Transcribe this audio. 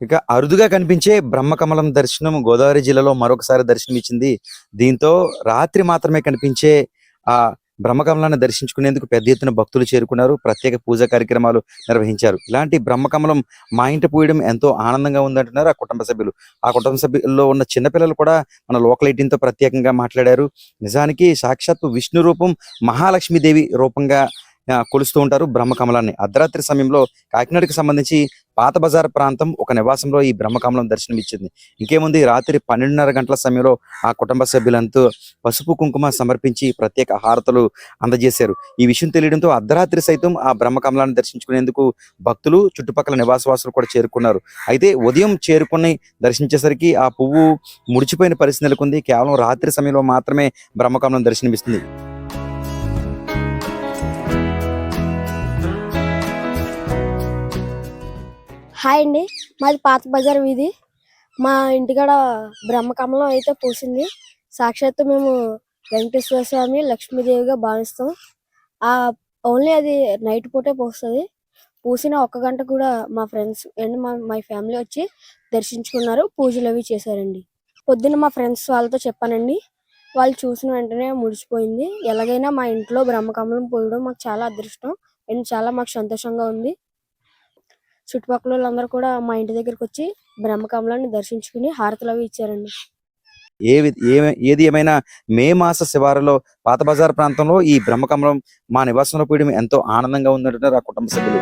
ఇక అరుదుగా కనిపించే బ్రహ్మకమలం దర్శనం గోదావరి జిల్లాలో మరొకసారి దర్శనం ఇచ్చింది దీంతో రాత్రి మాత్రమే కనిపించే ఆ బ్రహ్మకమలాన్ని దర్శించుకునేందుకు పెద్ద ఎత్తున భక్తులు చేరుకున్నారు. ప్రత్యేక పూజా కార్యక్రమాలు నిర్వహించారు. ఇలాంటి బ్రహ్మకమలం మా ఇంట పూయడం ఎంతో ఆనందంగా ఉందంటున్నారు ఆ కుటుంబ సభ్యులు. ఆ కుటుంబ సభ్యుల్లో ఉన్న చిన్నపిల్లలు కూడా మన లోకల్తో ప్రత్యేకంగా మాట్లాడారు. నిజానికి సాక్షాత్తు విష్ణు రూపం మహాలక్ష్మీదేవి రూపంగా కొలుస్తూ ఉంటారు బ్రహ్మకమలాన్ని. అర్ధరాత్రి సమయంలో కాకినాడకి సంబంధించి పాత బజార్ ప్రాంతం ఒక నివాసంలో ఈ బ్రహ్మకమలం దర్శనం ఇచ్చింది ఇంకేముంది? రాత్రి పన్నెండున్నర గంటల సమయంలో ఆ కుటుంబ సభ్యులంతా పసుపు కుంకుమ సమర్పించి ప్రత్యేక హారతలు అందజేశారు. ఈ విషయం తెలియడంతో అర్ధరాత్రి సైతం ఆ బ్రహ్మకమలాన్ని దర్శించుకునేందుకు భక్తులు చుట్టుపక్కల నివాసవాసులు కూడా చేరుకున్నారు. అయితే ఉదయం చేరుకుని దర్శించేసరికి ఆ పువ్వు ముడిచిపోయిన పరిస్థితి నెలకొంది. కేవలం రాత్రి సమయంలో మాత్రమే బ్రహ్మకమలం దర్శనమిస్తుంది. హాయ్ అండి. మాది పాత బజార్ వీధి. మా ఇంటికాడ బ్రహ్మకమలం అయితే పూసింది. సాక్షాత్తు మేము వెంకటేశ్వర స్వామి లక్ష్మీదేవిగా భావిస్తాం. ఆ ఓన్లీ అది నైట్ పూటే పూస్తుంది. పూసిన ఒక్క గంట కూడా మా ఫ్రెండ్స్ అండ్ మా మై ఫ్యామిలీ వచ్చి దర్శించుకున్నారు. పూజలు అవి చేశారండి. పొద్దున్న మా ఫ్రెండ్స్ వాళ్ళతో చెప్పానండి. వాళ్ళు చూసిన వెంటనే ముడిచిపోయింది ఎలాగైనా మా ఇంట్లో బ్రహ్మకమలం పూయడం మాకు చాలా అదృష్టం. అండ్ చాలా మాకు సంతోషంగా ఉంది. చుట్టుపక్కల వాళ్ళందరూ కూడా మా ఇంటి దగ్గరికి వచ్చి బ్రహ్మకమలాన్ని దర్శించుకుని హారతులు అవి ఇచ్చారండి. ఏ ఏ- ఏది ఏమైనా మే మాస శివారులో పాత బజార్ ప్రాంతంలో ఈ బ్రహ్మకమలం మా నివాసంలో పోయడం ఎంతో ఆనందంగా ఉందంటున్నారు ఆ కుటుంబ సభ్యులు.